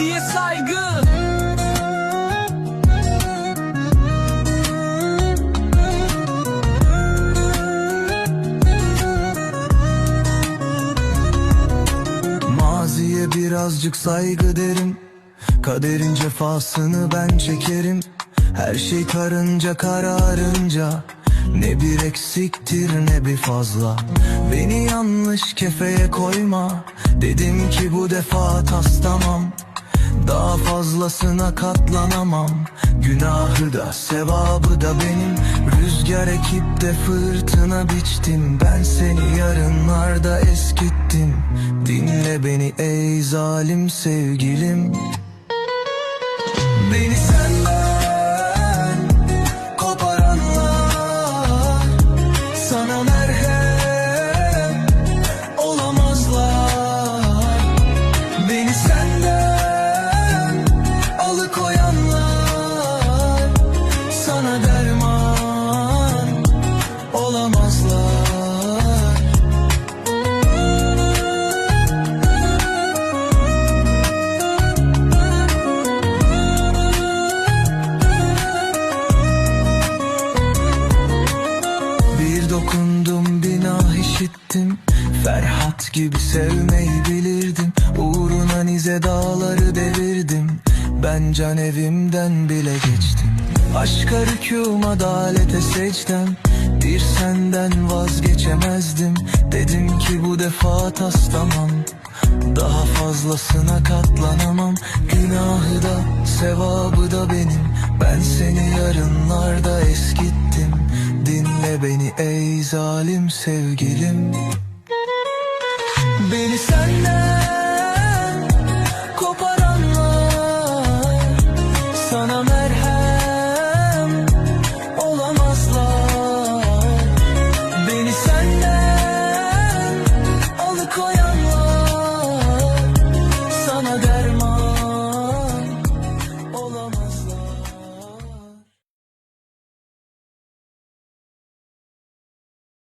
demokrasiye saygı. Maziye birazcık saygı derim. Kaderin cefasını ben çekerim. Her şey karınca kararınca. Ne bir eksiktir ne bir fazla. Beni yanlış kefeye koyma. Dedim ki bu defa taslamam daha fazlasına katlanamam. Günahı da sevabı da benim. Rüzgar ekip de fırtına biçtim. Ben seni yarınlarda eskittim. Dinle beni ey zalim sevgilim. Beni dokundum binah işittim. Ferhat gibi sevmeyi bilirdim. Uğruna nize dağları devirdim. Ben can evimden bile geçtim. Aşka rükûm adalete secdem. Bir senden vazgeçemezdim. Dedim ki bu defa taslamam. Daha fazlasına katlanamam beni ey zalim sevgilim. Beni sen